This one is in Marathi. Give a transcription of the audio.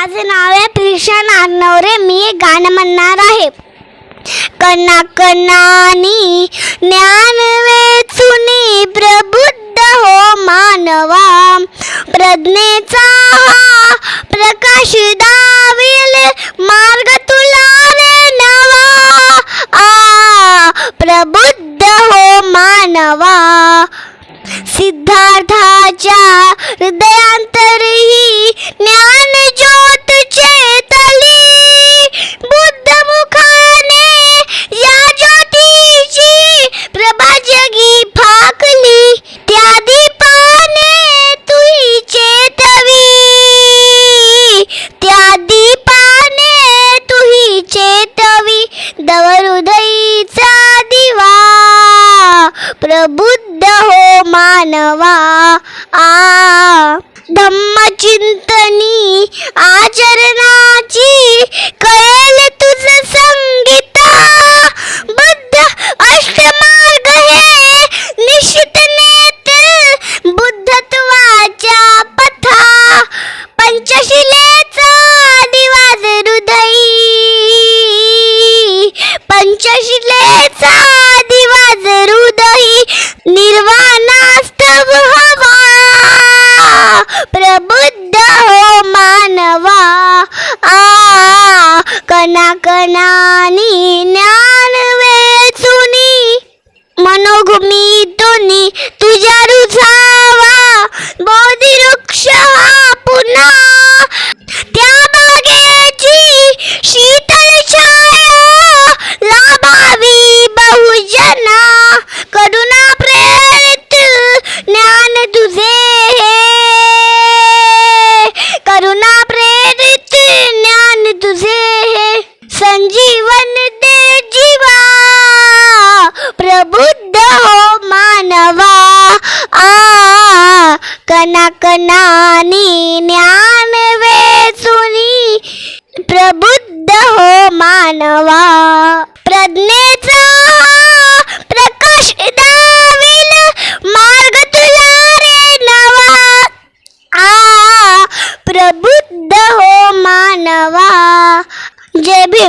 माझे नाव आहे प्रिशा नागनवरे. मी एक गाणं म्हणणार आहे. कना कनानी ज्ञान वेचुनी प्रबुद्ध हो मानवा. प्रज्ञेचा हा प्रकाश दाविल मार्ग तुला रे नवा. आ प्रबुद्ध हो मानवा. सिद्धार्थाच्या हृदयांत प्रबुद्ध हो मानवा. आ. धम्मचिंतनी आचरणा आ कना संजीवन दे जीवा। प्रबुद्ध हो मानवा। आ कना कनानी ज्ञान वेचुनी प्रबुद्ध हो मानवा प्रज्ञेचा हा प्रकाश दाविल मार्ग तुला रे नवा आ प्रबुद्ध हो मानवा जय भीम